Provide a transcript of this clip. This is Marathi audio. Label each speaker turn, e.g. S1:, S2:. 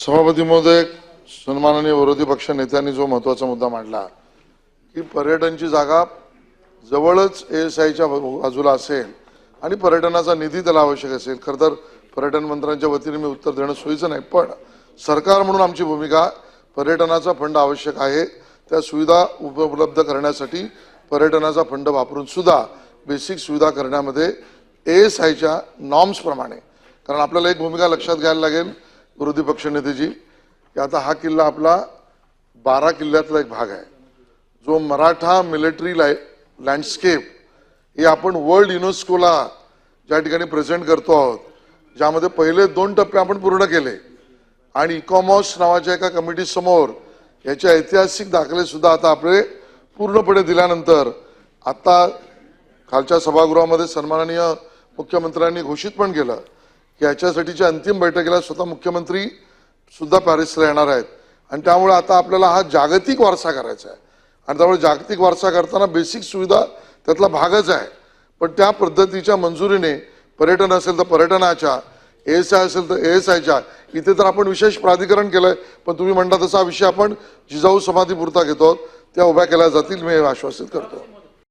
S1: सभापती महोदय सन्माननीय विरोधी पक्ष नेत्यांनी जो महत्त्वाचा मुद्दा मांडला की पर्यटनची जागा जवळच एस आयच्या बाजूला असेल आणि पर्यटनाचा निधी त्याला आवश्यक असेल. खरं तर पर्यटन मंत्र्यांच्या वतीने मी उत्तर देणं सोयीचं नाही पण सरकार म्हणून आमची भूमिका पर्यटनाचा फंड आवश्यक आहे. त्या सुविधा उपलब्ध करण्यासाठी पर्यटनाचा फंड वापरून सुद्धा बेसिक सुविधा करण्यामध्ये ए एस आयच्या नॉर्म्सप्रमाणे कारण आपल्याला एक भूमिका लक्षात घ्यायला लागेल विरोधी पक्षनेतेजी की आता हा किल्ला आपला बारा किल्ल्यातला एक भाग आहे. जो मराठा मिलिटरी लाय लँडस्केप हे आपण वर्ल्ड युनेस्कोला ज्या ठिकाणी प्रेझेंट करतो आहोत ज्यामध्ये पहिले दोन टप्पे आपण पूर्ण केले. आणि इकॉमॉस नावाच्या एका कमिटी समोर याचे ऐतिहासिक दाखले सुद्धा आता आपले पूर्णपणे दिल्यानंतर आता खालच्या सभागृहामध्ये सन्माननीय मुख्यमंत्र्यांनी घोषित पण केलं. याच्यासाठीच्या अंतिम बैठकीला स्वतः मुख्यमंत्री सुद्धा पॅरिसला येणार आहेत. आणि त्यामुळे आता आपल्याला हा जागतिक वारसा करायचा आहे. आणि त्यामुळे जागतिक वारसा करताना बेसिक सुविधा त्यातला भागच आहे. पण त्या पद्धतीच्या मंजुरीने पर्यटन असेल तर पर्यटनाच्या एस आय असेल तर एस आयच्या इथे तर आपण विशेष प्राधिकरण केलं आहे पण तुम्ही म्हणता तसा विषय आपण जिजाऊ समाधीपुरता घेतो घेतो. त्या उभ्या केल्या जातील. मी हे आश्वासित करतो.